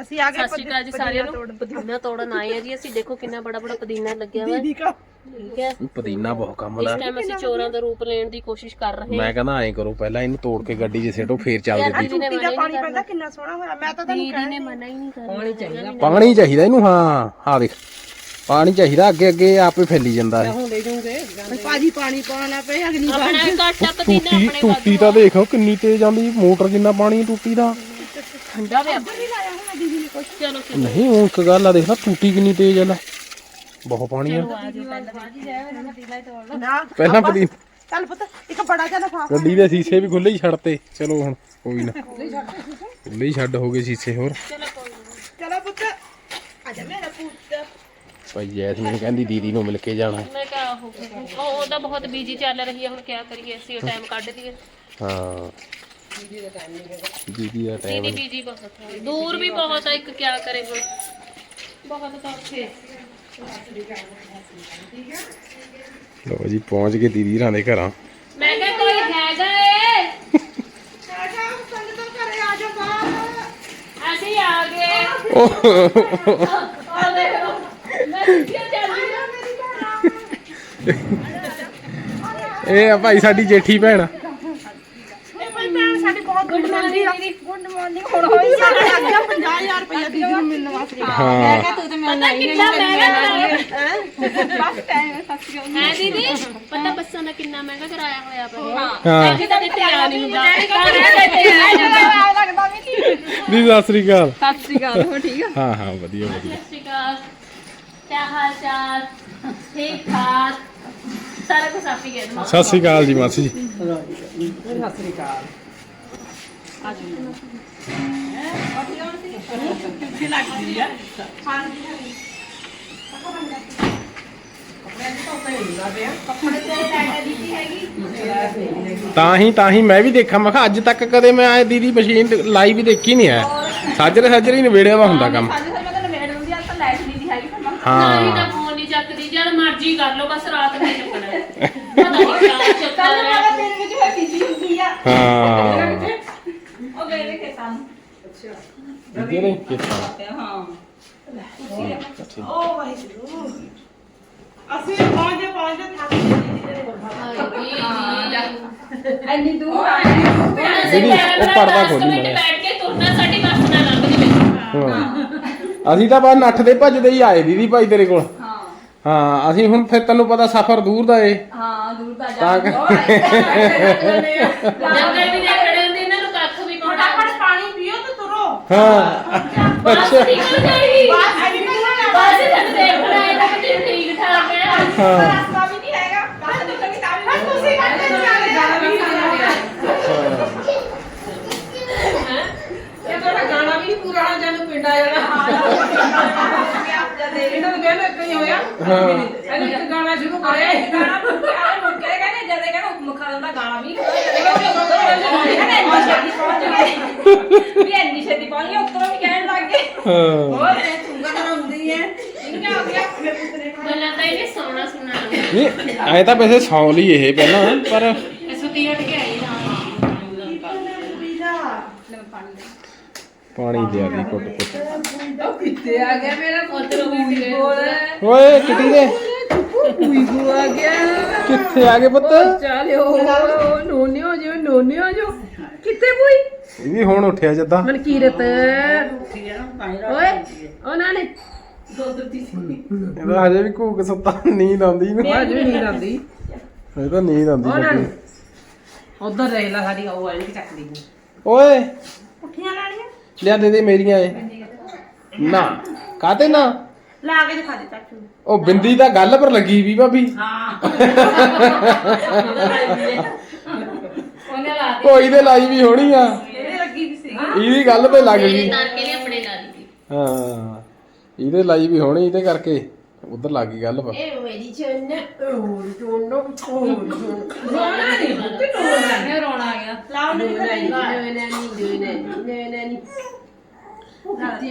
ਅਸੀਂ ਆ ਗਏ ਸਤਿ ਸ਼੍ਰੀ ਅਕਾਲ ਜੀ ਸਾਰਿਆਂ ਨੂੰ। ਪੁਦੀਨਾ ਤੋੜਨ ਆਏ ਆ ਜੀ ਅਸੀਂ ਦੇਖੋ ਕਿੰਨਾ ਬੜਾ ਬੜਾ ਪੁਦੀਨਾ ਲੱਗਿਆ ਹੋਇਆ ਹੈ ਦੀਦੀ ਕਾ। ਠੀਕ ਹੈ। ਪੁਦੀਨਾ ਬਹੁਤ ਕੰਮ ਇਸ ਦਾ ਟਾਈਮ ਅਸੀਂ ਚੋਰਾਂ ਦਾ ਰੂਪ ਲੈਣ ਦੀ ਕੋਸ਼ਿਸ਼ ਕਰ ਰਹੇ ਹਾਂ। ਮੈਂ ਕਹਿੰਦਾ ਐਂ ਕਰੋ ਪਹਿਲਾਂ ਇਹਨੂੰ ਤੋੜ ਕੇ ਗੱਡੀ 'ਚ ਸੇਟੋ ਫੇਰ ਚੱਲਦੇ ਦੀ ਦੀਦੀ ਨੇ ਟੂਟੀ ਦਾ ਮਨਾ ਹੀ ਪਾਣੀ ਪੈਂਦਾ ਕਿੰਨਾ ਸੋਹਣਾ ਹੋਇਆ। ਮੈਂ ਤਾਂ ਤੁਹਾਨੂੰ ਦੀਦੀ ਨੇ ਮਨਾ ਹੀ ਨਹੀਂ ਕਰਨਾ। ਪਾਣੀ ਚਾਹੀਦਾ। ਪਾਣੀ ਚਾਹੀਦਾ ਇਹਨੂੰ ਹਾਂ। ਆ ਦੇਖ। ਪਾਣੀ ਚਾਹੀਦਾ ਅੱਗੇ ਅੱਗੇ ਆਪੇ ਫੈਲੀ ਜਾਂਦਾ ਹੈ ਭਾਜੀ ਪਾਣੀ ਪਾਉਣਾ ਪਏ ਅਗਲੀ ਵਾਰ ਆਪਣਾ ਘਾਟਾ ਪੁਦੀਨਾ ਟੂਟੀ ਆਪਣੇ ਟੂਟੀ ਤਾਂ ਦੇਖੋ ਕਿੰਨੀ ਤੇਜ਼ ਆਉਂਦੀ ਮੋਟਰ ਜਿੰਨਾ ਪਾਣੀ ਟੂਟੀ ਦਾ। ਠੰਡਾ ਪਿਆ ਚਲੋ ਚਲੋ। ਨਹੀਂ ਉਹ ਇੱਕ ਗੱਲ ਆ ਦੇਖ ਲਾ ਟੂਟੀ ਕਿੰਨੀ ਤੇਜ਼ ਆ ਲੈ। ਬਹੁਤ ਪਾਣੀ ਆ। ਨਾ ਪਹਿਲਾਂ ਪੁਦੀਨਾ ਚੱਲ ਪੁੱਤ ਇੱਕ ਬੜਾ ਜਿਹਾ ਲਫਾਫਾ ਗੱਡੀ ਦੇ ਸ਼ੀਸ਼ੇ ਵੀ ਖੁੱਲੇ ਹੀ ਛੱਡਤੇ। ਚਲੋ ਹੁਣ ਕੋਈ ਨਾ। ਖੁੱਲੇ ਹੀ ਛੱਡ ਹੋ ਗਏ ਸ਼ੀਸ਼ੇ ਹੋਰ। ਚਲੋ ਪੁੱਤ ਆ ਜਾ ਮੇਰਾ ਪੁੱਤ। ਭਾਈ ਜੈਸਮੀਨ ਕਹਿੰਦੀ ਦੀਦੀ ਨੂੰ ਮਿਲ ਕੇ ਜਾਣਾ। ਮੈਂ ਕਿਹਾ ਉਹ ਉਹ ਉਹਦਾ ਬਹੁਤ ਬਿਜ਼ੀ ਚੱਲ ਰਹੀ ਹੈ ਹੁਣ ਕੀ ਕਰੀਏ ਅਸੀਂ ਟਾਈਮ ਕੱਢ ਲਈਏ ਹਾਂ। ਦੀਦੀ ਦਾ ਟਾਈਮ ਦੀਦੀ ਬਿਜ਼ੀ ਬਹੁਤ ਹੈ ਦੂਰ ਵੀ ਬਹੁਤ ਹੈ ਇੱਕ ਕੀ ਕਰੇ ਹੁਣ? ਬਹੁਤ ਤਾਂ ਉੱਥੇ ਲੋ ਜੀ ਪਹੁੰਚ ਗਏ ਦੀਦੀ ਰਾਂ ਦੇ ਘਰਾਂ। ਮੈਂ ਕਿਹਾ ਕੋਈ ਹੈਗਾ ਏ? ਆ ਜਾ ਸੰਗ ਤੋਂ ਘਰੇ ਆ ਜਾ ਬਾਹਰ। ਅਸੀਂ ਆ ਗਏ। ਉਹ ਆ ਦੇਖੋ। ਮੈਂ ਕਿੱਥੇ ਚੱਲੀ ਇਹ ਆ ਭਾਈ ਸਾਡੀ ਜੇਠੀ ਭੈਣ ਇਹ ਭਾਈ ਭੈਣ ਸਾਡੀ ਬਹੁਤ ਗੁੱਡ ਮਾਰਨਿੰਗ ਦੀਦੀ ਗੁੱਡ ਮਾਰਨਿੰਗ ਹੁਣ ਹੋਈ ਸਾਡੇ ਲੱਗ ਗਿਆ 50000 ਰੁਪਏ ਦੀਦੀ ਨੂੰ ਮਿਲਣ ਵਾਸਤੇ ਹਾਂ ਪਤਾ ਕਿੰਨਾ ਮਹਿੰਗਾ ਕਰਾਇਆ ਬਸ ਟਾਈਮ ਸੱਚੀ ਹੈ ਦੀਦੀ? ਪਤਾ ਬੱਸਾਂ ਦਾ ਕਿੰਨਾ ਮਹਿੰਗਾ ਕਰਾਇਆ ਹੋਇਆ ਪਰ ਹਾਂ। ਅਸੀਂ ਤਾਂ ਦਿੱਤੇ ਆ ਨਹੀਂ ਹੁੰਦਾ। ਲੱਗਦਾ ਵੀ ਨਹੀਂ। ਦੀ ਸਤਿ ਸ੍ਰੀ ਅਕਾਲ। ਸਤਿ ਸ਼੍ਰੀ ਅਕਾਲ ਹੋ ਠੀਕ ਆ ਹਾਂ ਹਾਂ ਵਧੀਆ ਵਧੀਆ। ਸਤਿ ਸ਼੍ਰੀ ਅਕਾਲ। ਕਿਆ ਹਾਲ ਚਾਲ? ਠੀਕ ਠਾਕ? ਸਾਰਾ ਕੁਝ ਆਪੀ ਕਹਿ ਦਮਾ ਸਤਿ ਸ੍ਰੀ ਅਕਾਲ ਜੀ ਮਾਸੀ ਜੀ। ਤਾਂ ਹੀ ਤਾਂ ਹੀ ਮੈਂ ਵੀ ਦੇਖਾਂ ਮੈਂ ਕਿਹਾ ਅੱਜ ਤੱਕ ਕਦੇ ਮੈਂ ਆਏ ਦੀਦੀ ਮਸ਼ੀਨ ਲਾਈ ਵੀ ਦੇਖੀ ਨਹੀਂ ਹੈ। ਸਾਜਰੇ ਸਾਜਰੇ ਨਵੇੜਿਆ ਵਾ ਹੁੰਦਾ ਕੰਮ। ਹੀ। ਹਾਂ ਤਾਂ ਫੋਨ ਨਹੀਂ ਚੱਕਦੀ ਜਦ ਮਰਜ਼ੀ ਕਰ ਲਓ ਬਸ ਰਾਤ ਨੂੰ ਹੀ ਚੱਕਣਾ ਹੈ। ਪਤਾ ਨਹੀਂ ਕਿਆ ਚੱਕਰ ਹੈ। ਹਾਂ। ਦੀਦੀ ਨੇ ਕੀਤਾ ਓ ਵਾਹਿਗੁਰੂ। ਅਸੀਂ ਪਹੁੰਚੇ ਪਹੁੰਚੇ ਥੱਕ ਗਏ ਦੀਦੀ ਦੀਦੀ, ਉਹ ਪਰਦਾ ਖੋਲੀ ਮਾੜਾ। ਬੈਠ ਕੇ ਤੁਰਨਾ ਸਾਡੀ ਬੱਸ ਨਾ ਲੰਘ ਜਵੇ। ਹਾਂ। ਅਸੀਂ ਤਾਂ ਬਾਅਦ ਨੱਠ ਦੇ ਭੱਜਦੇ ਹੀ ਆਏ ਦੀਦੀ ਭਾਈ ਤੇਰੇ ਕੋਲ। ਹਾਂ। ਅਸੀਂ ਹੁਣ ਫਿਰ ਤੈਨੂੰ ਪਤਾ ਸਫ਼ਰ ਦੂਰ ਦਾ ਏ। ਹਾਂ ਦੂਰ ਦਾ ਤਾਂ ਜਾ ਕਰ- ਜੰਗਲ ਵੀ ਦੇਖੜੇ ਹੁੰਦੇ ਇਹਨਾਂ ਨੂੰ ਕੱਖ ਵੀ ਪਾਉਣਾ ਫਟਾਫਟ ਪਾਣੀ ਪੀਓ ਤੇ ਤੁਰੋ ਹਾਂ। ਬੱਸ ਨਿਕਲ ਜਾਏਗੀ। ਬਾਹਰ ਆਈ ਨਹੀਂ ਬੱਸ ਜਦ ਦੇਖਣਾ ਹੈ ਤਾਂ ਕਿ ਠੀਕ ਠਾਕ ਹੈ। ਹਾਂ। ਨਿਕਲ ਵੀ ਇੰਨੀ ਛੇਤੀ ਗਿਆ ਉੱਤਰੋਂ ਵੀ ਕਹਿਣ ਲੱਗ ਗਏ। ਹਾਂ। ਹੋਰ ਇਹ ਚੁੰਗਾ ਤਾਂ ਹੁੰਦੀ ਹੈ ਇਹਨੂੰ ਹੋ ਗਿਆ ਮੇਰੇ ਪੁੱਤ ਨੇ ਮੈਨੂੰ ਤਾਂ ਇਹਨੇ ਸੋਹਣਾ ਸੁਣਾ ਨਹੀਂ ਐ ਤਾਂ ਵੈਸੇ ਸੌ ਲਈ ਇਹ ਪਹਿਲਾਂ ਪਰ ਸੁਤੀ ਉੱਠ ਕੇ ਆਈ ਨਾ ਪਾਣੀ ਦਿਆ ਦੀ ਕੁੱਟ ਕੁੱਟ ਉਹ ਕਿੱਥੇ ਆ ਗਿਆ ਮੇਰਾ ਪੁੱਤ? ਰੂਈ ਬੋਲ। ਓਏ ਕਿੱਟੀ ਦੇ ਰੂਈ ਬੋ ਆ ਗਿਆ। ਕਿੱਥੇ ਆ ਗਏ ਪੁੱਤ? ਚਾਲਿਓ ਨੋਨੇ ਹੋ ਜਿਓ ਨੋਨੇ ਹੋ ਜਿਓ। ਕਿੱਥੇ ਬੁਈ ਇਹ ਵੀ ਹੁਣ ਉੱਠਿਆ ਜਦਾਂ। ਮਨਕੀਰਤ ਓਏ ਉਹ ਨਾਨੇ। ਇਹਦਾ ਹਜੇ ਵੀ ਘੂਕ ਸੁੱਤਾ ਨੀਂਦ ਆਉਂਦੀ ਇਹਨੂੰ ਅੱਜ ਵੀ ਨੀਂਦ ਆਉਂਦੀ। ਇਹ ਤਾਂ ਨੀਂਦ ਆਉਂਦੀ ਉਹ ਨਾਨੇ ਲੱਗੀ ਉਧਰ ਰਹਿ ਲਾ ਸਾਡੀ ਉਹ ਵਾਲੀ ਚੱਕਦੀ ਓਏ। ਉੱਠੀਆਂ ਲਾਣੀਆਂ? ਲਿਆ ਦੇ ਦੇ ਮੇਰੀਆਂ ਏ ਨਾ। ਕਾਤੇ ਨਾ? ਲਾ ਕੇ ਦਿਖਾ ਦੇ ਚਾਚੂ ਨੂੰ। ਉਹ ਬਿੰਦੀ ਤਾਂ ਗੱਲ ਪਰ ਲੱਗੀ ਵੀ ਭਾਬੀ। ਉਹਨੇ ਲਾ ਕੋਈ ਤੇ ਲਾਈ ਵੀ ਹੋਣੀ ਆ। ਇਹਦੇ ਗੱਲ ਤੇ ਲੱਗ ਗਈ। ਤਾਰਕੇ ਨੇ ਆਪਣੇ ਲਾ ਦਿੱਤੀ ਹਾਂ ਇਹਦੇ ਲਾਈ ਵੀ ਹੋਣੀ ਇਹਦੇ ਕਰਕੇ। ਉਧਰ ਲੱਗ ਗਈ ਗੱਲ ਪਰ ਇਹ ਮੇਰੀ ਚੰਨ ਉਹ ਚੋਨੋ ਰੋਣਾ ਨਹੀਂ ਤੇ ਰੋਣਾ ਨਹੀਂ। ਰੋਣਾ? ਆ ਗਿਆ? ਲਾਉ ਨਹੀਂ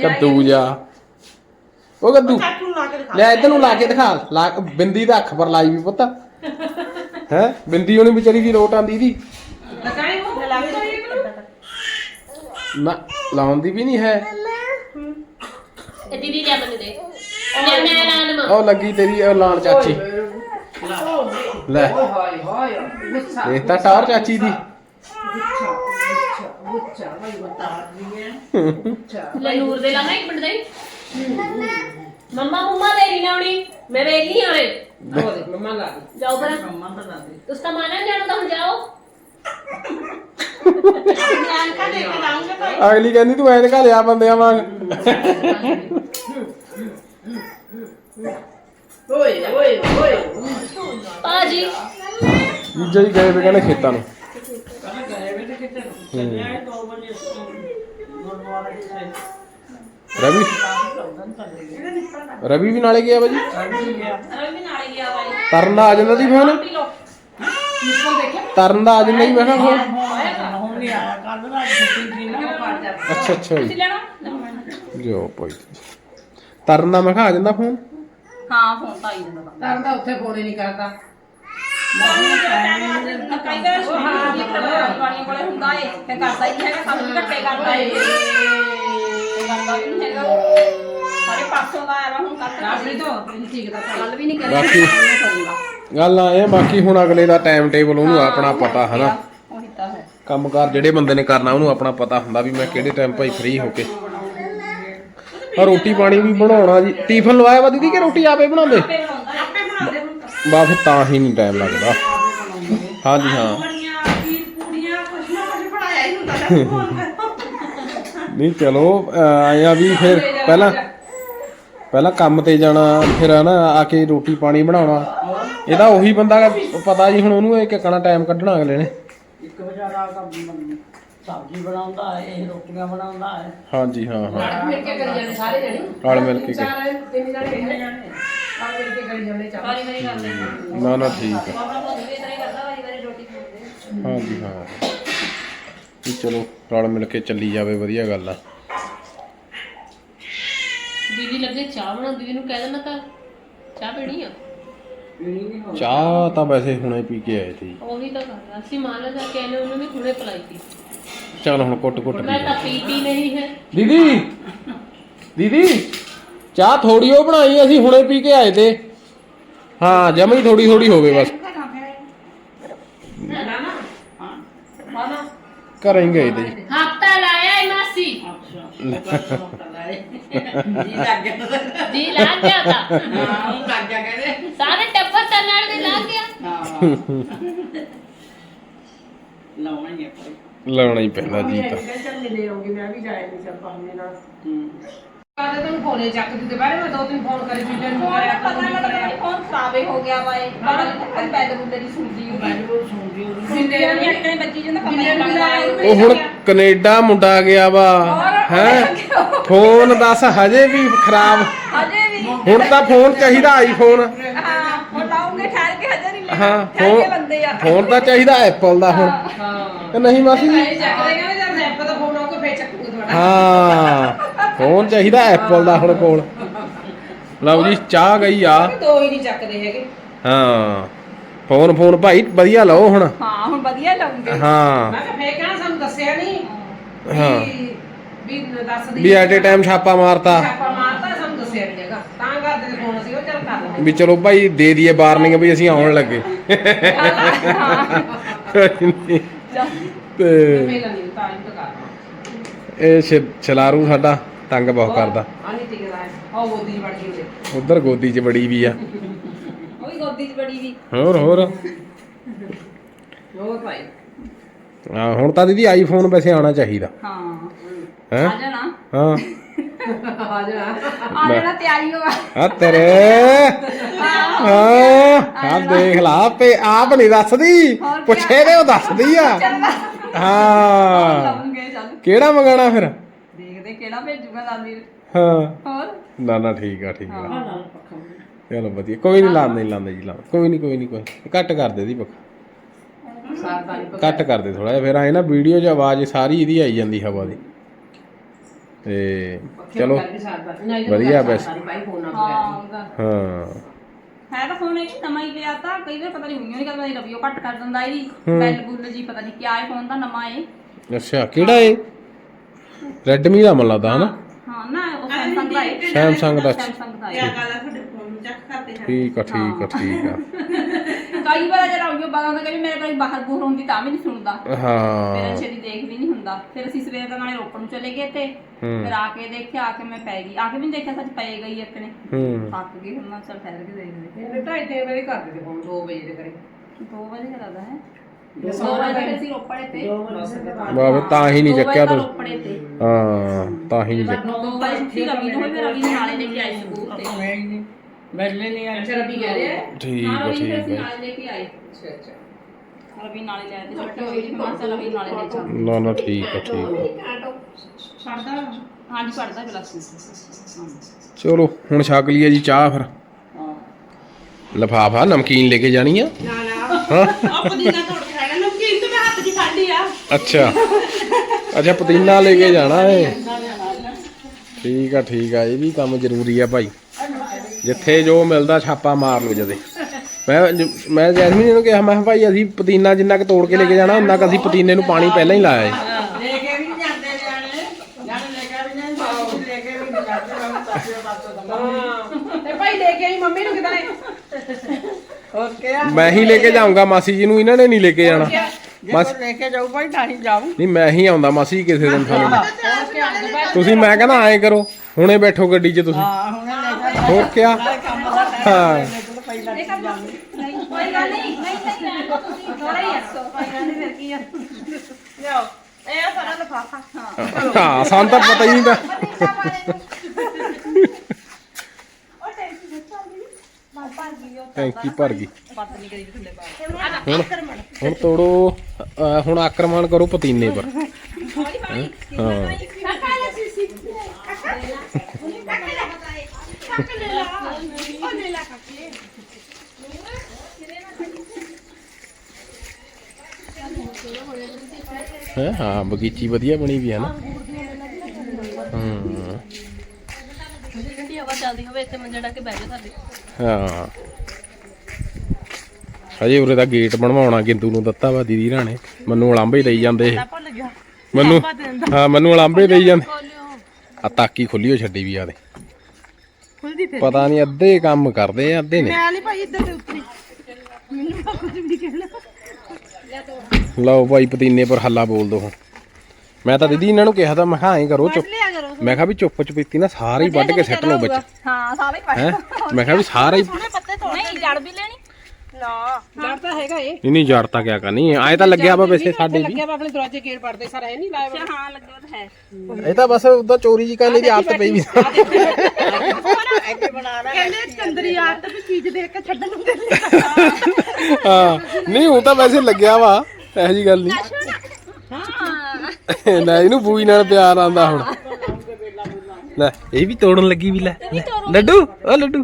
ਕੱਦੂ ਜਾ। ਉਹ ਕੱਦੂ। ਨੂੰ ਲਾ ਕੇ ਦਿਖਾ। ਲੈ ਇਧਰ ਨੂੰ ਲਾ ਕੇ ਦਿਖਾ। ਲਾ ਬਿੰਦੀ ਦਾ ਅੱਖ ਪਰ ਲਾਈ ਵੀ ਪੁੱਤ। ਹੈ? ਬਿੰਦੀ ਉਹਨੇ ਵਿਚਾਰੀ ਦੀ ਲੋਟ ਆਂਦੀ ਦੀ। ਲਗਾਈ ਉਹ? ਲਾ ਕੇ ਨਾ ਲਾਉਂਦੀ ਵੀ ਨਹੀਂ ਹੈ। ਹੂੰ ਇਹ ਦੀਦੀ ਲਿਆ ਮੈਨੂੰ ਦੇ। ਮੈਂ ਲਾਂ ਲਵਾਂ ਉਹ ਲੱਗੀ ਤੇਰੀ ਉਹ ਚਾਚੀ। ਲੈ। ਹਾਏ ਹਾਏ ਗੁੱਸਾ ਇਹ ਤਾਂ ਟਾਰ ਚਾਚੀ ਦੀ। ਗੁੱਸਾ ਭਾਈ ਬਤਾ ਰਹੀ ਹੈ ਲੈ ਨੂਰ ਦੇ ਲਾਣਾ ਇੱਕ ਮਿੰਟ ਦੇ। ਮੰਮਾ ਮੰਮਾ ਮੇਰੀ ਲਾਉਣੀ ਮੈਂ ਵੇਲੀ ਆਏ ਉਹ ਦੇਖ ਮੰਮਾ ਲਾ ਦੇ। ਜਾਓ ਪਰ ਮੰਮਾ ਤਾਂ ਲਾ ਦੇ। ਤੁਸੀਂ ਤਾਂ ਮਾਨਾ ਜਾਣਾ ਤਾਂ ਹੁਣ ਜਾਓ। ਭਾਈ ਅਗਲੀ ਕਹਿੰਦੀ ਤੂੰ ਐਂ ਦਿਖਾ ਲਿਆ ਬੰਦਿਆਂ ਵਾਂਗ। ਓਏ ਓਏ ਓਏ। ਪਾਜੀ ਜੀਜਾ ਜੀ ਗਏ ਵੇ ਕਹਿੰਦੇ ਖੇਤਾਂ ਨੂੰ। ਰਵੀ? ਰਵੀ ਵੀ ਨਾਲੇ ਗਿਆ ਬਾਜੀ ਰਵੀ ਨਾਲ ਗਿਆ ਬਾਈ ਤਰਨ ਦਾ ਆ ਜਾਂਦਾ ਦੀ ਫੋਨ? ਪੀ ਲੋ ਨਿਕਲ ਦੇਖਿਆ? ਤਰਨ ਦਾ ਆ ਜਾਂਦਾ ਹੀ ਮੈਂ ਕਿਹਾ ਫੋਨ। ਕੱਲ ਦਾ ਛੁੱਟੀ ਸੀ ਨਾ ਪੜ ਜਾ ਅੱਛਾ ਅੱਛਾ ਜੀ। ਤੁਸੀਂ ਲੈਣਾ? ਭਾਈ ਤਰਨ ਦਾ ਮੈਂ ਕਿਹਾ ਆ ਜਾਂਦਾ ਫੋਨ? ਹਾਂ ਫੋਨ ਤਾਂ ਆਈ ਜਾਂਦਾ ਕਰਦਾ ਉੱਥੇ ਫੋਨ ਹੀ ਨਹੀਂ ਕਰਦਾ। ਕਈ ਵਾਰ ਸੁਣੀ ਵਾਲੀਆਂ ਕੋਲੇ ਹੁੰਦਾ ਏ। ਤੇ ਕਰਦਾ ਹੀ ਨਹੀਂ ਹੈਗਾ ਸਾਨੂੰ ਵੀ ਘੱਟੇ ਕਰਦਾ ਏ। ਤੇ ਕਰਦਾ ਵੀ ਨਹੀਂ ਹੈਗਾ। ਸਾਰੇ ਪਾਸੋਂ ਦਾ ਆਇਆ ਵਾ, ਹੁਣ ਕਰਦਾ ਆਪਣੀ ਤੋਂ ਠੀਕ ਦਾ ਗੱਲ ਵੀ ਨਹੀਂ ਬਾਕੀ ਗੱਲ ਆ ਇਹ ਬਾਕੀ ਹੁਣ ਅਗਲੇ ਦਾ ਟਾਈਮ ਟੇਬਲ ਉਹਨੂੰ ਆਪਣਾ ਪਤਾ ਹਨਾ? ਤਾਂ ਕੰਮਕਾਰ ਜਿਹੜੇ ਬੰਦੇ ਨੇ ਕਰਨਾ, ਉਹਨੂੰ ਆਪਣਾ ਪਤਾ ਹੁੰਦਾ ਵੀ ਮੈਂ ਕਿਹੜੇ ਟਾਈਮ ਭਾਈ ਫ੍ਰੀ ਹੋ ਕੇ। ਆ ਰੋਟੀ ਪਾਣੀ ਵੀ ਬਣਾਉਣਾ ਜੀ। ਟਿਫਨ ਲਵਾਇਆ ਵਾ ਦੀਦੀ ਕਿ ਰੋਟੀ ਆਪੇ ਬਣਾਉਂਦੇ? ਤਾਂ ਬਾ ਫਿਰ ਤਾਂ ਹੀ ਨਹੀਂ ਟਾਈਮ ਲੱਗਦਾ। ਹਾਂਜੀ, ਹਾਂ। ਨਹੀਂ, ਚਲੋ ਆਇਆ ਵੀ ਫਿਰ ਪਹਿਲਾਂ ਪਹਿਲਾਂ ਕੰਮ ਤੇ ਜਾਣਾ, ਫਿਰ ਹਨਾ, ਆ ਕੇ ਰੋਟੀ ਪਾਣੀ ਬਣਾਉਣਾ। ਇਹਦਾ ਉਹੀ ਬੰਦਾ ਪਤਾ ਜੀ ਹੁਣ ਉਹਨੂੰ ਇਹ ਕਿਕਣਾ ਟਾਈਮ ਕੱਢਣਾ ਅਗਲੇ ਨੇ। ਇੱਕ ਵਿਚਾਰਾ ਤਾਂ ਸਬਜ਼ੀ ਬਣਾਉਂਦਾ ਹੈ ਇਹ ਰੋਟੀਆਂ ਬਣਾਉਂਦਾ ਹੈ। ਹਾਂਜੀ ਹਾਂ ਹਾਂ। ਮਿਲ ਕੇ ਕਰੀ ਜਾਂਦੇ ਸਾਰੇ ਜਣੇ। ਰਲ ਮਿਲ ਕੇ ਕਰ- ਚਾਰ ਤਿੰਨ ਜਣੇ ਤਿੰਨ ਜਣੇ ਸਾਰੇ ਮਿਲ ਕੇ ਕਰੀ ਜਾਂਦੇ ਚਾਰ। ਵਾਰੀ ਵਾਰੀ ਕਰਦੇ ਨਾ ਨਾ ਠੀਕ ਹੈ। ਆਪਣਾ ਬਹੁਤ ਵੀ ਤਰ੍ਹਾਂ ਕਰਦਾ ਵਾਰੀ ਵਾਰੀ ਰੋਟੀ ਖਾਂਦੇ। ਹਾਂਜੀ ਹਾਂ। ਵੀ ਚਲੋ ਰਲ ਮਿਲ ਕੇ ਚੱਲੀ ਜਾਵੇ ਵਧੀਆ ਗੱਲ ਆ। ਦੀਦੀ ਲੱਗੇ ਚਾਹ ਬਣਾ ਦੀਦੀ ਨੂੰ ਕਹਿ ਦੇਣਾ ਤਾਂ ਚਾਹ ਪੀਣੀ ਆ। ਚਾਹ ਤਾਂ ਵੈਸੇ ਹੁਣੇ ਪੀ ਕੇ ਆਏ ਸੀ। ਉਹੀ ਤਾਂ ਗੱਲ ਆ। ਅਸੀਂ ਮਾਨ ਲਾ ਜਾ ਕੇ ਇਹਨੇ ਉਹਨੂੰ ਵੀ ਹੁਣੇ ਪਲਾਈ ਸੀ। ਚਲ ਹੁਣ ਕੁੱਟ ਕੁੱਟ ਮੈਂ ਪੀ ਤਾਂ ਪੀਤੀ ਨਹੀਂ ਹੈ। ਦੀਦੀ! ਦੀਦੀ! ਚਾਹ ਥੋੜੀ ਉਹ ਬਣਾਈ ਅਸੀਂ ਹੁਣੇ ਪੀ ਕੇ ਆਏ ਤੇ। ਹਾਂ ਜਮੀ ਥੋੜੀ ਥੋੜੀ ਹੋਵੇ ਬਸ। ਤੇ। ਜੀ ਹਫਤਾ ਲਾਇਆ ਏ ਮਾਸੀ। ਜੀ ਲੱਗ ਗਿਆ। ਜੀ ਲੱਗ ਗਿਆ ਤਾਂ। ਹਾਂ ਉਹ ਲੱਗ ਗਿਆ ਕਹਿੰਦੇ ਸਾਰੇ ਟੱਬਰ ਤਾਂ ਨਾਲ ਦੇ ਲੱਗ ਗਿਆ ਹਾਂ ਲਾਉਣਾ ਹੀ ਹੈ ਕੋਈ ਲਾਉਣਾ ਹੀ ਪੈਂਦਾ ਜੀ ਤਾਂ ਚੱਲ ਮਿਲੇ ਹੋਗੇ ਮੈਂ ਵੀ ਜਾਇਆ ਨਹੀਂ ਚੱਲ ਪਾਉਂਦੇ ਨਾਲ। ਹੂੰ। ਕਾਦੇ ਤੈਨੂੰ ਫੋਨੇ ਚੱਕ ਦਿੱਤੇ ਬਾਰੇ ਮੈਂ ਦੋ ਤਿੰਨ ਫੋਨ ਕਰੇ ਜੀਜਾ ਨੂੰ ਕਰਿਆ ਪਤਾ ਨਹੀਂ ਲੱਗਦਾ ਫੋਨ ਖਰਾਬੇ ਹੋ ਗਿਆ ਬਾਏ ਪਰ ਕੱਲ ਬੈਡ ਬੁੱਲੇ ਦੀ ਸੁਣਦੀ ਉਹ। ਸੁਣਦੀ ਬੱਜੀ ਜਾਂਦਾ ਹੁਣ ਕੈਨੇਡਾ ਮੁੰਡਾ ਗਿਆ ਵਾ ਹੈ? ਫੋਨ ਦੱਸ ਹਜੇ ਵੀ ਖਰਾਬ। ਵੀ। ਹੁਣ ਤਾਂ ਫੋਨ ਚਾਹੀਦਾ ਆਈਫੋਨ ਹਾਂ ਹੁਣ ਲਾਉਂਗੇ ਠਹਿਰ ਕੇ ਹਜੇ ਨਹੀਂ ਲੈਣਾ ਹਾਂ ਬੰਦੇ ਆ। ਫੋਨ ਫੋਨ ਤਾਂ ਚਾਹੀਦਾ ਐਪਲ ਦਾ ਹੁਣ। ਹਾਂ। ਕਿ ਨਹੀਂ ਮਾਸੀ ਜੀ। ਇਹ ਚੱਕ ਦੇਗਾ ਜਦ ਰੈਪ ਦਾ ਫੋਨ ਆਊਗਾ ਫੇਰ ਚੱਕੂਗਾ ਤੁਹਾਡਾ। ਹਾਂ ਫੋਨ ਚਾਹੀਦਾ ਐਪਲ ਦਾ ਹੁਣ ਕੋਲ। ਲਓ ਜੀ ਚਾਹ ਗਈ ਆ। ਦੋ ਹੀ ਨਹੀਂ ਚੱਕਦੇ ਹੈਗੇ। ਹਾਂ ਫੋਨ ਫੋਨ ਭਾਈ ਵਧੀਆ ਲਓ ਹੁਣ। ਹਾਂ ਹੁਣ ਵਧੀਆ ਲਾਉਂਗੇ। ਹਾਂ। ਮੈਂ ਕਿਹਾ ਫੇਰ ਕਹਿਣਾ ਸਾਨੂੰ ਦੱਸਿਆ ਨਹੀਂ ਹਾਂ। ਵੀ ਵੀ ਦੱਸ ਦੀ ਵੀ ਐਟ ਏ ਟਾਈਮ ਛਾਪਾ ਮਾਰਤਾ ਛਾਪਾ ਮਾਰਤਾ ਸਾਨੂੰ ਦੱਸਿਆ ਨਹੀਂ ਹੈਗਾ ਤਾਂ ਕਰਦੇ ਤੇ ਫੋਨ ਸੀ ਉਹ ਚੱਲ ਕਰ ਲੈਂਦੇ ਵੀ ਚਲੋ ਭਾਈ ਦੇ ਦਈਏ ਵਾਰਨਿੰਗ ਵੀ ਅਸੀਂ ਆਉਣ ਲੱਗੇ। ਤੇ ਇਹ ਛ- ਛਲਾਰੂ ਸਾਡਾ ਤੰਗ ਬਹੁਤ ਕਰਦਾ। ਉਧਰ ਗੋਦੀ 'ਚ ਬੜੀ ਵੀ ਆ। ਉਹ ਵੀ ਗੋਦੀ ਚ ਬੜੀ ਵੀ। ਹੋਰ ਹੋਰ। ਹੋਰ ਭਾਈ। ਹਾਂ ਹੁਣ ਤਾਂ ਦੀਦੀ ਆਈਫੋਨ ਵੈਸੇ ਆਉਣਾ ਚਾਹੀਦਾ। ਹਾਂ। ਹੈ? ਆ ਜਾਣਾ। ਹਾਂ। ਆ ਜਾਣਾ ਆ ਜਾਣਾ ਤਿਆਰੀ ਹੋ ਆ। ਤੇਰੇ। ਹਾਂ। ਆ ਦੇਖ ਲਾ ਆਪੇ ਆਪ ਨਹੀਂ ਦੱਸਦੀ। ਪੁੱਛੇ ਤੇ ਉਹ ਦੱਸਦੀ ਆ। ਹਾਂ। ਚੱਲ। ਕਿਹੜਾ ਮੰਗਾਣਾ ਫਿਰ? ਦੇਖਦੇ ਕਿਹੜਾ ਭੇਜੂਗਾ ਲਾਲੀ। ਹਾਂ। ਹੋਰ? ਨਾ ਨਾ ਠੀਕ ਆ ਠੀਕ ਆ। ਚਲੋ ਵਧੀਆ। ਕੋਈ ਨਹੀਂ ਲਾਉਂਦੇ ਨਹੀਂ ਲਾਉਂਦੇ ਜੀ ਲਾ ਕੋਈ ਨਹੀਂ ਕੋਈ ਨਹੀਂ ਕੋਈ ਨੀ। ਘੱਟ ਕਰ ਦੇ ਦੀ ਪੱਖਾ। ਸਾਰਦਾ ਨਹੀਂ ਘੱਟ ਕਰ ਦੇ ਥੋੜਾ ਜਿਹਾ। ਫਿਰ ਆਏ ਨਾ ਵੀਡੀਓ 'ਚ ਆਵਾਜ਼ ਸਾਰੀ ਇਹਦੀ ਆਈ ਜਾਂਦੀ ਹਵਾ ਦੀ। ਤੇ ਚਲੋ ਵਧੀਆ ਵੈਸੇ। ਸਾਰੀ ਭਾਈ ਫੋਨ ਨਾਲ ਹਾਂ ਹਾਂ। ਹੈ ਤਾਂ ਫੋਨ ਇਹ ਨਵਾਂ ਹੀ ਲਿਆ ਤਾਂ ਕਈ ਵਾਰ ਪਤਾ ਨਹੀਂ ਹੋਈਆਂ ਨਹੀਂ ਕਰਦਾ ਰਵਿਓ ਘੱਟ ਕਰ ਦਿੰਦਾ ਇਹਦੀ ਬੈਲ ਬੁੱਲ ਜੀ ਪਤਾ ਨਹੀਂ ਕਿਆ ਹੈ ਫੋਨ ਦਾ ਨਵਾਂ ਏ। ਅੱਛਾ ਕਿਹੜਾ ਏ? ਰੈਡਮੀ ਦਾ ਮਨ ਲੱਗਦਾ ਹਨਾ? ਹਾਂ ਨਾ ਉਹ ਸੈਮਸੰਗ ਦਾ ਹੈ ਸੈਮਸੰਗ ਦਾ ਸੈਮਸੰਗ ਦਾ ਕਿਆ ਹੈ ਗੱਲ ਆ ਤੁਹਾਡੇ ਫੋਨ ਨੂੰ ਚੈੱਕ ਕਰਦੇ ਹਾਂ। ਠੀਕ ਆ ਠੀਕ ਆ ਠੀਕ ਆ। ਕਈ ਵਾਰ ਜਦ ਆਉਂ ਬਾਗਾ ਦਾ ਕਿ ਮੇਰੇ ਕੋਲ ਬਾਹਰ ਬੂਰ ਹੁੰਦੀ ਤਾਂ ਵੀ ਨਹੀਂ ਸੁਣਦਾ। ਮੇਰੇ ਹਾਂ ਛੇਤੀ ਦੇਖ ਵੀ ਨਹੀਂ ਹੁੰਦਾ। ਫਿਰ ਅਸੀਂ ਸਵੇਰ ਦਾ ਨਾਲੇ ਰੋਪੜ ਨੂੰ ਚਲੇ ਗਏ ਤੇ ਹੂੰ। ਫਿਰ ਆ ਕੇ ਦੇਖਿਆ ਆ ਕੇ ਮੈਂ ਪੈ ਗਈ। ਆ ਕੇ ਵੀ ਨੀ ਦੇਖਿਆ ਸੱਚ ਪਏ ਗਈ ਆਪਣੇ ਹੂੰ। ਥੱਕ ਗਈ ਹੁਣ ਮੈਂ ਚੱਲ ਠਹਿਰ ਕੇ ਦੇਖਦੇ ਇਹਨੇ ਢਾਈ ਤਿੰਨ ਵਜੇ ਕਰ ਦਿੱਤੇ ਫੋਨ 2 ਵਜੇ ਦੇ ਕਰੇ 2 ਵਜੇ ਕਰਦਾ ਹੈ। 2 ਵਜੇ ਅਸੀਂ ਰੋਪੜੇ ਤੇ ਬਾਬੇ ਤਾਂ ਹੀ ਨਹੀਂ ਦੋ ਵਜੇ ਚੱਕਿਆ ਤਾਂ ਤੂੰ। ਰੋਪੜੇ ਤੇ ਹਾਂ ਤਾਂ ਹੀ ਨਹੀਂ ਚੱਕਿਆ। 2 ਵਜੇ ਛੁੱਟੀ ਰਵੀ ਨੂੰ ਹੋਈ, ਫਿਰ ਰਵੀ ਨੂੰ ਨਾਲੇ ਲੈ ਕੇ ਆਈ ਸਕੂਲ ਤੇ। ਮੈਂ ਹੀ ਨਹੀਂ। ਆਇਆ ਰਵੀ ਕਹਿ ਰਿਹਾ ਠੀਕ ਹਾਂ ਆ ਰਵੀ ਫਿਰ ਠੀਕ ਅਸੀਂ ਆ ਨਾਲੇ ਲੈ ਕੇ ਆਏ। ਅੱਛਾ ਅੱਛਾ। ਰਵੀ ਨਾਲੇ ਲੈ ਤੇ ਛੁੱਟੀ ਹੋਈ ਸੀ ਮਾਂ ਚੱਲ ਨਾਲੇ ਲੈ ਚੱਲ। ਨਾ ਨਾ ਠੀਕ ਆ ਠੀਕ ਆ ਪੜਦਾ ਹਾਂਜੀ ਪੜਦਾ ਕਲਾਸ ਚਲੋ ਹੁਣ ਛਕ ਲਈਏ ਜੀ ਚਾਹ ਫਿਰ। ਹਾਂ। ਲਫਾਫਾ ਨਮਕੀਨ ਲੈ ਕੇ ਜਾਣੀ ਆ? ਨਾ ਨਾ। ਹਾਂ। ਆਪ ਪੁਦੀਨਾ ਤੋੜ ਕੇ ਖਾਣਾ ਨਮਕੀਨ ਤਾਂ ਮੈਂ ਹੱਥ 'ਚ ਫੜ ਲਈ ਆ। ਅੱਛਾ। ਅੱਛਾ ਪੁਦੀਨਾ ਲੈ ਕੇ ਜਾਣਾ ਏ ਠੀਕ ਆ ਠੀਕ ਆ ਇਹ ਵੀ ਕੰਮ ਜ਼ਰੂਰੀ ਆ ਭਾਈ। ਜਿੱਥੇ ਜੋ ਮਿਲਦਾ ਛਾਪਾ ਮਾਰ ਲਓ ਜਦੇ। ਮੈਂ ਜ- ਮੈਂ ਜੈਸਮੀਨ ਨੂੰ ਕਿਹਾ ਮੈਂ ਕਿਹਾ ਭਾਈ ਅਸੀਂ ਪੁਦੀਨਾ ਜਿੰਨਾ ਕੁ ਤੋੜ ਕੇ ਲੈ ਕੇ ਜਾਣਾ ਉਹਨਾਂ ਕੁ ਅਸੀਂ ਪੁਦੀਨੇ ਨੂੰ ਪਾਣੀ ਪਹਿਲਾਂ ਹੀ ਲਾਇਆ ਲੈ ਕੇ ਵੀ ਨਹੀਂ ਜਾਂਦੇ ਜਾਣੇ ਜਾਣੇ ਲੈ ਕੇ ਵੀ ਨਹੀਂ ਜਾਂਦੇ ਲੈ ਕੇ ਵੀ ਨਹੀਂ ਜਾਂਦੇ ਮੈਂ ਤਾਪੇ ਪਾਸੋਂ ਦਮਾ ਤੇ ਭਾਈ ਲੈ ਕੇ ਆਈ ਮੰਮੀ ਨੂੰ ਕਿਦਾਂ ਹੋਰ ਕਿਆ? ਮੈਂ ਹੀ ਲੈ ਕੇ ਜਾਊਂਗਾ ਮਾਸੀ ਜੀ ਨੂੰ ਇਹਨਾਂ ਨੇ ਨਹੀਂ ਲੈ ਕੇ ਜਾਣਾ। ਜੇ ਮਾਸੀ ਕੋਈ ਲੈ ਕੇ ਜਾਊ ਭਾਈ ਤਾਂ ਹੀ ਜਾਊ। ਨਹੀਂ ਮੈਂ ਹੀ ਆਉਂਦਾ ਮਾਸੀ ਕਿਸੇ ਦਿਨ ਤੁਹਾਨੂੰ ਤੁਸੀਂ ਮੈਂ ਕਹਿੰਦਾ ਐਂ ਕਰੋ ਹੁਣੇ ਬੈਠੋ ਗੱਡੀ 'ਚ ਤੁਸੀਂ। ਹਾਂ ਹੁਣ ਜਾ ਹੋਰ ਕਿਆ ਹਾਂ। ਕੋਈ ਗੱਲ ਨਹੀਂ ਨਹੀਂ ਨਹੀਂ ਤੁਸੀਂ ਥੋੜਾ ਹੀ ਹੱਸੋ ਕੋਈ ਗੱਲ ਨਹੀਂ ਫਿਰ ਕੀ ਆ? ਲਿਆਓ। ਇਹ ਸਾਰਾ ਲਫਾਫਾ। ਹਾਂ। ਸਾਨੂੰ ਤਾਂ ਪਤਾ ਹੀ ਨਹੀਂ ਤਾਂ। ਪਤੀਨਾ ਵਾਲੇ ਨੂੰ। ਉਹ ਟੈਂਕੀ ਦੇ ਚੱਲ ਗਈ। ਮਾਰ ਭਰ ਗਈ ਉਹ ਟੈਂਕੀ ਭਰ ਗਈ। ਪਤ ਨਹੀਂ ਕਰੀ ਥੱਲੇ ਪਾ ਹੁਣ ਹੁਣ ਤੋੜੋ ਅਹ ਹੁਣ ਆਕਰਮਣ ਕਰੋ ਪਤੀਨੇ ਪਰ। ਹਾਂ ਕਾਕਾ ਲੈ ਸੀਸੀ ਕਾਕਾ ਕਾਕਾ ਲੈ ਬਤਾਏ ਕਾਕਾ ਲੈ ਲਾ ਉਹ ਲੈ ਲਾ ਕਾਕੇ ਹੈਂ? ਹਾਂ ਬਗੀਚੀ ਵਧੀਆ ਬਣੀ ਵੀ ਹੈ ਨਾ। ਹੂੰ। ਠੰਡੀ ਹਵਾ ਚੱਲਦੀ ਹੋਵੇ ਇੱਥੇ ਮੰਜਾ ਡਾ ਕੇ ਬਹਿ ਜਾ ਸਾਡੇ। ਹਾਂ। ਹਜੇ ਉਰੇ ਦਾ ਗੇਟ ਬਣਵਾਉਣਾ ਗਿੰਦੂ ਨੂੰ ਦਿੱਤਾ ਵਾ ਦੀਦੀ ਰਾਣੇ। ਮੈਨੂੰ ਉਲਾਂਭੇ ਦੇਈ ਜਾਂਦੇ ਇਹ। ਮੈਨੂੰ ਹਾਂ ਮੈਨੂੰ ਉਲਾਂਭੇ ਦੇਈ ਜਾਂਦੇ। ਆ ਤਾਕੀ ਖੁੱਲੀ ਹੋ ਛੱਡੀ ਵੀ ਆ ਦੇ। ਪਤਾ ਨਹੀਂ ਅੱਧੇ ਕੰਮ ਕਰਦੇ ਆ ਅੱਧੇ ਨੇ ਮੈਂ ਨਹੀਂ ਭਾਈ ਇੱਧਰ ਤੇ ਉੱਤਰੀ ਮੈਨੂੰ ਤਾਂ ਕੁਝ ਵੀ ਨਹੀਂ ਕਹਿਣਾ। ਲਓ ਭਾਈ ਪਤੀਨੇ ਪਰ ਹੱਲਾ ਬੋਲ ਦੋ ਹੁਣ। ਮੈਂ ਤਾਂ ਦੀਦੀ ਇਹਨਾਂ ਨੂੰ ਕਿਹਾ ਤਾਂ ਮੈਂ ਕਿਹਾ ਐਂ ਕਰੋ ਚੁੱਪ। ਲਿਆ ਕਰੋ। ਮੈਂ ਕਿਹਾ ਵੀ ਚੁੱਪ ਚੁਪੀਤੀ ਨਾ ਸਾਰੇ ਹੀ ਵੱਢ ਕੇ ਸਿੱਟ ਲਓ ਵਿੱਚ ਹਾਂ ਸਾਰੇ ਹੈ ਮੈਂ ਕਿਹਾ ਵੀ ਸਾਰਾ ਹੀ ਸੋਹਣੇ ਪੱਤੇ ਤੋੜ ਨਹੀਂ ਜੜ ਵੀ ਲੈਣੀ। ਨਾ ਜੜ ਤਾਂ ਹੈਗਾ ਇਹ। ਨਹੀਂ ਨਹੀਂ ਜੜ ਤਾਂ ਕਿਆ ਕਰਨੀ ਆਏ ਤਾਂ ਲੱਗਿਆ ਵਾ ਵੈਸੇ ਸਾਡੇ ਵੀ ਲੱਗਿਆ ਵਾ। ਆਪਣੇ ਦਰਵਾਜ਼ੇ ਗੇੜ ਪੜਦੇ ਸਾਰਾ ਹੈ ਨਹੀਂ ਲਾਇਆ ਵਾ। ਹਾਂ ਲੱਗਿਆ ਤਾਂ ਹੈ। ਇਹ ਤਾਂ ਬਸ ਉਹਦਾ ਚੋਰੀ ਜੀ ਕਰਨੇ ਦੀ ਆਦਤ ਪਈ ਵੀ। ਕਹਿੰਦੇ ਚੰਦਰੀ ਆਦਤ ਵੀ ਚੀਜ਼ ਦੇਖ ਕੇ ਛੱਡਣ ਨੂੰ ਦਿਲ ਹਾਂ ਨਹੀਂ ਉਹ ਤਾਂ ਵੈਸੇ ਲੱਗਿਆ ਵਾ ਇਹੋ ਜੀ ਗੱਲ ਨਹੀਂ। ਨਾ ਇਹਨੂੰ ਬੂਈ ਨਾਲ ਪਿਆਰ ਆਂਦਾ ਹੁਣ। ਲੈ ਇਹ ਵੀ ਤੋੜਨ ਲੱਗੀ ਵੀ ਲੈ। ਲੈ, ਲੱਡੂ ਓ ਲੱਡੂ।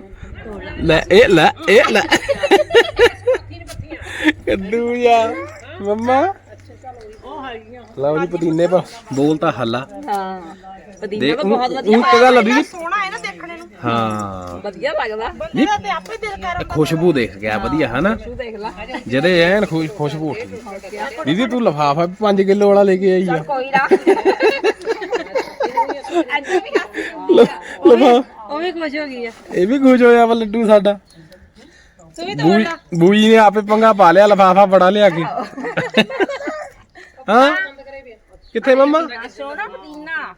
ਲੈ ਇਹ ਲੈ ਇਹ ਲੈ। ਕੱਦੂ ਯਾ ਮੰਮਾ। ਲਓ ਜੀ ਪਦੀਨੇ ਪਾ ਬੋਲ ਤਾਂ ਹੱਲਾ ਹਾਂ ਦੇਖ ਉਹ ਉਹ ਗੱਲ ਲੱਭੀ ਵੀ ਸੋਹਣਾ ਹੈ ਨਾ ਦੇਖਣੇ ਨੂੰ। ਹਾਂ। ਵਧੀਆ ਲੱਗਦਾ। ਬੰਦੇ ਦਾ ਤੇ ਆਪੇ ਦਿਲ ਕਰ ਖੁਸ਼ਬੂ ਦੇਖ ਗਿਆ ਵਧੀਆ ਹਨਾ? ਜਦੇ ਐਨ ਖੁਸ਼ ਖੁਸ਼ਬੂ ਉੱਠ ਗਈ। ਦੀਦੀ ਤੂੰ ਲਫਾਫਾ 5 ਕਿਲੋ ਵਾਲਾ ਲੈ ਕੇ ਆਈ ਆ। ਕੋਈ ਨਾ। ਲਫਾ ਉਹ ਵੀ ਖੁਸ਼ ਹੋ ਗਈ ਆ। ਇਹ ਵੀ ਖੁਸ਼ ਹੋਇਆ ਵਾ ਲੱਡੂ ਸਾਡਾ। ਬੂਈ ਬੂਈ ਨੇ ਆਪੇ ਪੰਗਾ ਪਾ ਲਿਆ ਲਫਾਫਾ ਬੜਾ ਲਿਆ ਕੇ। ਹਾਂ? ਕਿੱਥੇ ਮੰਮਾ? ਸੋਹਣਾ ਪਤੀਨਾ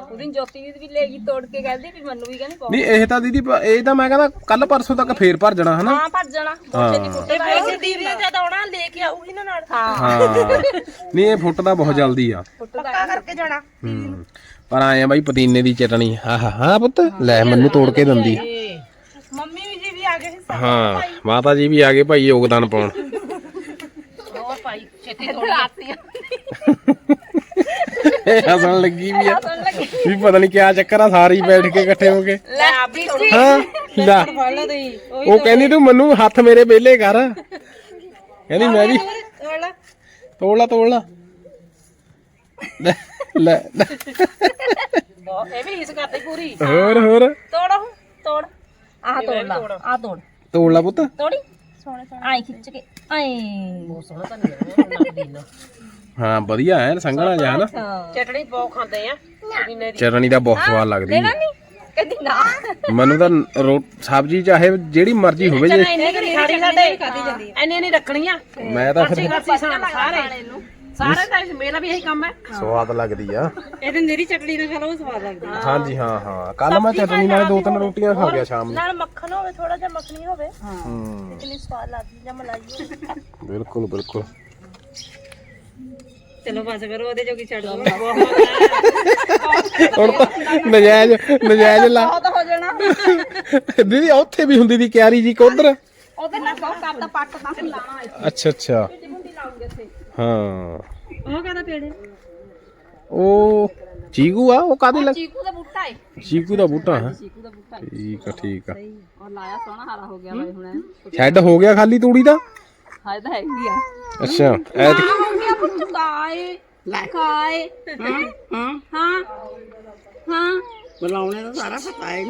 ਉਹਦੀ ਜੋਤੀ ਵੀ ਲੈ ਗਈ ਤੋੜ ਕੇ ਕਹਿੰਦੀ ਵੀ ਮੈਨੂੰ ਵੀ ਕਹਿੰਦੀ ਨਹੀਂ ਇਹ ਤਾਂ ਦੀਦੀ ਪ- ਇਹ ਤਾਂ ਮੈਂ ਕਹਿੰਦਾ ਕੱਲ ਪਰਸੋਂ ਤੱਕ ਫੇਰ ਭਰ ਜਾਣਾ ਹਨਾ? ਹਾਂ ਭੱਜ ਜਾਣਾ। ਹਾਂ। ਤੇ ਵੈਸੇ ਦੀਦੀ ਨੇ ਜਦ ਆਉਣਾ ਲੈ ਕੇ ਆਊਗੀ ਨਾ ਨਾਲ। ਹਾਂ। ਹਾਂ। ਨਹੀਂ ਇਹ ਫੁੱਟਦਾ ਬਹੁਤ ਜਲਦੀ ਆ। ਪੱਕਾ ਕਰਕੇ ਜਾਣਾ। ਹੂੰ। ਪਰ ਆਏ ਆ ਬਾਈ ਪੁਦੀਨੇ ਦੀ ਚਟਣੀ ਹਾਂ ਹਾਂ ਹਾਂ ਪੁੱਤ ਲੈ ਮੈਨੂੰ ਤੋੜ ਕੇ ਦਿੰਦੀ ਮੰਮੀ ਵੀ ਜੀ ਵੀ ਆ ਗਏ ਸੀ ਹਾਂ ਮਾਤਾ ਜੀ ਵੀ ਆ ਗਏ ਭਾਈ ਯੋਗਦਾਨ ਪਾਉਣ। ਹੋਰ ਭਾਈ ਛੇਤੀ ਤੋੜ। ਲਾਤੀ ਇਹ ਹੱਸਣ ਲੱਗੀ ਵੀ ਆ। ਵੀ ਪਤਾ ਨਹੀਂ ਕਿਆ ਚੱਕਰ ਆ ਸਾਰੇ ਹੀ ਬੈਠ ਕੇ ਇਕੱਠੇ ਹੋ ਕੇ। ਲੈ ਹਾਂ ਲੈ। ਉਹ ਕਹਿੰਦੀ ਤੂੰ ਮੈਨੂੰ ਹੱਥ ਮੇਰੇ ਵਿਹਲੇ ਕਰ। ਕਹਿੰਦੀ ਮੈਂ ਵੀ ਵਾਲਾ ਤੋੜ ਲਾ। ਤੋੜ ਲਾ ਲੈ। ਲੈ ਲੈ। ਇਹ ਵੀ ਰੀਸ ਕਰਦੀ ਪੂਰੀ। ਹੋਰ ਹੋਰ। ਤੋੜ ਉਹ, ਤੋੜ। ਆਹ ਤੋੜ ਲਾ ਆਹ ਤੋੜ। ਤੋੜ ਲਾ ਪੁੱਤ। ਤੋੜੀ। ਸੋਹਣੇ ਸੋਹਣੇ। ਆਈ ਖਿੱਚ ਕੇ ਆਏ। ਹਾਂ ਵਧੀਆ ਐ ਸੰਘਣਾ ਜਿਹਾ ਨਾ ਚਟਣੀ ਪਾਉ ਖਾਂਦੇ ਆ ਚਟਣੀ ਦਾ ਬਹੁਤ ਸਵਾਦ ਲੱਗਦੀ ਨਹੀਂ ਨਾ? ਮੈਨੂੰ ਤਾਂ ਰੋ ਸਬਜ਼ੀ ਚਾਹੇ ਜਿਹੜੀ ਮਰਜ਼ੀ ਹੋਵੇ ਜੇ। ਇੰਨੀ ਸਾਡੇ। ਨਹੀਂ ਰੱਖਣੀਆਂ। ਮੈਂ ਤਾਂ ਫਿਰ ਸਾਰੇ। ਸਾਰੇ ਤਾਂ ਮੇਰਾ ਵੀ ਇਹੀ ਕੰਮ ਹੈ। ਸਵਾਦ ਲੱਗਦੀ ਆ। ਇਹਦੇ ਨੇਰੀ ਚਟਣੀ ਨਾਲ ਖਾ ਲਓ ਸਵਾਦ ਲੱਗਦੀ ਹਾਂਜੀ ਹਾਂ ਹਾਂ ਕੱਲ ਮੈਂ ਚਟਨੀ ਨਾਲ ਦੋ ਤਿੰਨ ਰੋਟੀਆਂ ਖਾ ਗਿਆ ਸ਼ਾਮ ਨੂੰ। ਨਾਲ ਮੱਖਣ ਹੋਵੇ ਥੋੜਾ ਜਿਹਾ ਮੱਖਣੀ ਹੋਵੇ। ਹੂੰ। ਕਿੰਨੀ ਸਵਾਦ ਲੱਗਦੀ ਜਾਂ ਮਲਾਈ ਹੋਵੇ। ਬਿਲਕੁਲ ਬਿਲਕੁਲ। ਚਲੋ ਬਸ ਕਰੋ ਉਹਦੇ ਜੋਗੀ ਛੱਡ ਦੋ ਹੁਣ ਤਾਂ ਨਜਾਇਜ਼ ਨਜਾਇਜ਼ ਲਾ ਬਹੁਤ ਹੋ ਜਾਣਾ। ਦੀਦੀ ਉੱਥੇ ਵੀ ਹੁੰਦੀ ਦੀ ਕਿਆਰੀ ਜੀ ਕਿ ਉਧਰ? ਉਹਦੇ ਨਾਲ ਬਹੁਤ ਕਰਦਾ ਪੱਟ ਤਾਂ ਲਾਣਾ ਅੱਛਾ ਅੱਛਾ। ਹਾਂ। ਉਹ ਕਹਿੰਦਾ ਪੇੜੇ ਉਹ ਚੀਕੂ ਆ ਉਹ ਕਾਦੇ ਲੱਗ ਚੀਕੂ ਦਾ ਬੂਟਾ ਹੈ ਚੀਕੂ ਦਾ ਬੂਟਾ ਹੈ? ਚੀਕੂ ਦਾ ਬੂਟਾ ਹੈ ਠੀਕ ਆ ਠੀਕ ਆ। ਔਰ ਲਾਇਆ ਸੋਹਣਾ ਹਰਾ ਹੋ ਗਿਆ ਬਾਈ ਹੁਣ ਸ਼ੈੱਡ ਹੋ ਗਿਆ ਖਾਲੀ ਤੂੜੀ ਦਾ? ਹਾਏ ਤਾਂ ਹੈਗੀ ਆ। ਅੱਛਾ ਐਤ ਹੋ ਗਿਆ ਪੁੱਤ ਕਾਏ ਕਾਏ ਹਾਂ। ਹਾਂ ਹਾਂ। ਬੁਲਾਉਣੇ ਦਾ ਸਾਰਾ ਪਤਾ ਹੈ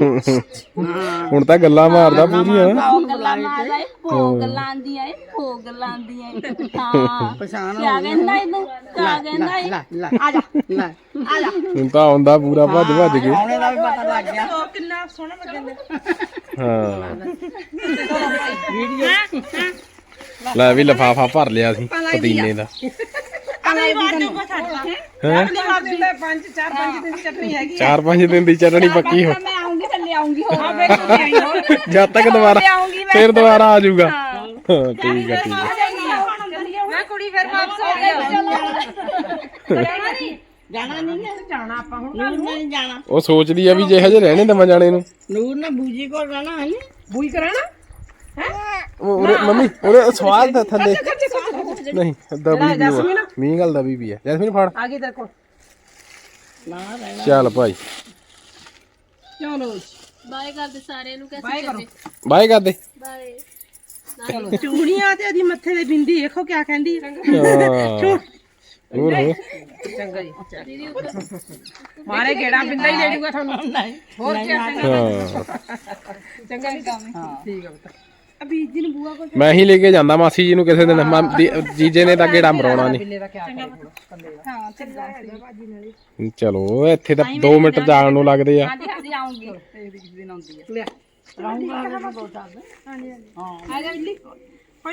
ਹੁਣ ਤਾਂ ਗੱਲਾਂ ਮਾਰਦਾ ਪੂਰੀਆਂ। ਉਹ ਗੱਲਾਂ ਮਾਰਦਾ ਏ ਭੋ ਗੱਲਾਂ ਆਂਦੀਆਂ ਏ ਭੋ ਗੱਲਾਂ ਆਂਦੀਆਂ ਏ। ਹਾਂ। ਪਛਾਣ ਕਿਆ ਕਹਿੰਦਾ ਇਹਨੂੰ? ਕਿਆ ਕਹਿੰਦਾ ਏ ਲੈ ਲੈ ਆ ਜਾ। ਲੈ। ਹੁਣ ਤਾਂ ਆਉਂਦਾ ਪੂਰਾ ਭੱਜ ਭੱਜ ਕੇ। ਆਉਣੇ ਦਾ ਵੀ ਪਤਾ ਲੱਗ ਗਿਆ। ਕਿੰਨਾ ਸੋਹਣਾ ਲੱਗਦਾ ਹਾਂ। ਲੈ ਵੀ ਲਫਾਫਾ ਭਰ ਲਿਆ ਸੀ ਪੁਦੀਨੇ ਦਾ। ਅਗਲੀ ਵਾਰ ਹੈ? ਅਗਲੀ ਵਾਰ ਪੰਜ ਚਾਰ ਪੰਜ ਦਿਨ ਦੀ ਚਟਨੀ ਹੈਗੀ ਚਾਰ ਪੰਜ ਦਿਨ ਦੀ ਚਟਣੀ ਪੱਕੀ ਹੋ। ਮੈਂ ਆਉਂਗੀ ਹੋਰ। ਹਾਂ ਆਈ ਹੋਰ ਜਦ ਤੱਕ ਦੁਬਾਰਾ ਫਿਰ ਦੁਬਾਰਾ ਆ ਜਾਊਗਾ। ਹਾਂ। ਠੀਕ ਆ ਠੀਕ ਆ। ਮੈਂ ਕੁੜੀ ਫਿਰ ਵਾਪਸ ਆ ਗਈ ਜਾਣਾ ਨਹੀਂ ਹੈ ਜਾਣਾ ਆਪਾਂ ਹੁਣ। ਨੂਰ ਨੇ ਨਹੀਂ ਜਾਣਾ। ਉਹ ਸੋਚਦੀ ਆ ਵੀ ਜੇ ਹਜੇ ਰਹਿਣੇ ਦਵਾਂ ਜਾਣੇ ਨੂੰ। ਨੂਰ ਨੇ ਬੂਜੀ ਕੋਲ ਰਹਿਣਾ ਹੈ ਨੀ। ਬੂਈ ਕਰਾਣਾ? ਉਹ ਉਰੇ ਮੰਮੀ ਉਹਦੇ ਸਵਾਦ ਦਾ ਥੱਲੇ। ਨਹੀਂ ਦਬੀ ਵੀ ਹੋਆ ਮੀਂਹ ਗੱਲ ਦਬੀ ਵੀ ਹੈ। ਜੈਸਮੀਨ ਫੜ। ਆ ਗਈ ਤੇਰੇ ਕੋਲ। ਚੱਲ ਭਾਈ। ਚਲੋ ਬਾਏ ਕਰਦੇ ਸਾਰਿਆਂ ਨੂੰ ਕੈਸੇ ਚੱਲੇ? ਬਾਏ ਕਰ ਦੇ ਬਾਏ ਚੂੜੀਆਂ ਤੇ ਇਹਦੀ ਮੱਥੇ ਦੇ ਬਿੰਦੀ ਦੇਖੋ ਕਿਆ ਕਹਿੰਦੀ। ਹੋਰ ਹੋ ਚੰਗਾ ਜੀ ਮਾਰੇ ਗੇੜਾ ਬਿੰਦਾ ਹੀ ਲੈ ਜੂਗਾ ਤੁਹਾਨੂੰ। ਹੋਰ ਕੀ ਚੰਗਾ। ਹਾਂ ਚੰਗਾ ਨਹੀਂ ਕੰਮ ਠੀਕ ਹੈ ਪੁੱਤ। ਅਭੀ ਜੀ ਨੂੰ ਬੂਆ ਕੋਲ ਮੈਂ ਹੀ ਲੈ ਕੇ ਜਾਂਦਾ ਮਾਸੀ ਜੀ ਨੂੰ ਕਿਸੇ ਦਿਨ ਮਾਂ- ਦੀ- ਜੀਜੇ ਨੇ ਤਾਂ ਗੇੜਾ ਮਰਾਉਣਾ ਨਹੀਂ ਬਿੱਲੇ ਦਾ ਕਿਆ ਕਰੇ ਹਾਂ ਚੰਗਾ ਹੈਗਾ ਭਾਜੀ ਨਾਲ ਚਲੋ ਇੱਥੇ ਤਾਂ 2 ਮਿੰਟ ਜਾਣ ਨੂੰ ਲੱਗਦੇ ਆ। ਹਾਂਜੀ ਹਾਂਜੀ ਆਉਂਗੀ। ਤੇ ਇੱਕ ਦਿਨ ਆਉਂਦੀ ਹੈ। ਲੈ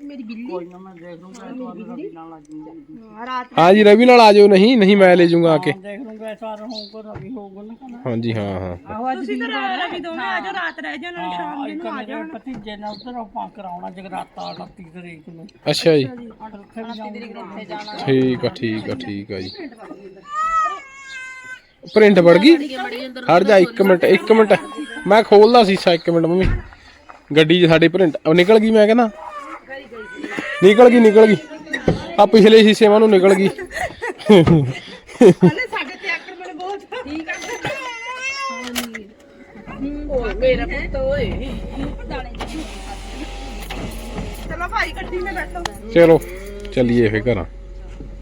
ਮੈਂ ਦੇਖ ਲੂੰਗਾ ਤੁਹਾਨੂੰ ਰਵੀ ਨਾਲ ਲੱਗ ਜੂਗਾ ਹਾਂ ਜੀ ਰਵੀ ਨਾਲ ਆ ਜਾਓ ਨਹੀਂ ਨਹੀਂ ਮੈਂ ਲੈ ਜਾਊਂਗਾ ਆ ਕੇ। ਦੇਖ ਲੂੰਗਾ ਸਾਰ ਹੋਊਗਾ ਰਵੀ ਹੋਊਗਾ ਨਾ ਕਹਿੰਦਾ। ਹਾਂਜੀ ਹਾਂ ਹਾਂ। ਆਹੋ ਅੱਜ ਦੀ ਰਵੀ ਦੋਵੇਂ ਆ ਜਾਓ ਰਾਤ ਰਹਿ ਜਾਓ ਨਾਲੇ ਸ਼ਾਮ ਇੱਕ ਮੇਰੇ ਭਤੀਜੇ ਨੇ ਉਧਰ ਆਪਾਂ ਕਰਾਉਣਾ ਜਗਰਾਤਾ 29 ਤਰੀਕ ਨੂੰ। ਅੱਛਾ ਜੀ। ਉੱਥੇ ਠੀਕ ਆ ਠੀਕ ਆ ਠੀਕ ਆ ਜੀ। ਪ੍ਰਿੰਟ ਵੜ ਗਈ? ਹਟ ਜਾ 1 ਮਿੰਟ 1 ਮਿੰਟ। ਮੈਂ ਖੋਲਦਾ ਸੀਸਾ 1 ਮਿੰਟ ਮੰਮੀ। ਗੱਡੀ 'ਚ ਸਾਡੇ ਪ੍ਰਿੰਟ ਉਹ ਨਿਕਲ ਗਈ ਮੈਂ ਕਹਿੰਦਾ। ਨਿਕਲ ਗਈ ਨਿਕਲ ਗਈ। ਆ ਪਿਛਲੇ ਸ਼ੀਸ਼ੇ ਵਾਂ ਨੂੰ ਨਿਕਲ ਗਈ। ਸਾਡੇ ਤੇ ਆਕਰਮਣ ਬਹੁਤ। ਠੀਕ ਆ। ਮੇਰਾ ਪੁੱਤ ਓਏ। ਚਲੋ ਭਾਈ ਗੱਡੀ ਮੇ ਬੈਠੋ। ਚਲੋ ਚੱਲੀਏ ਫੇ ਘਰਾਂ।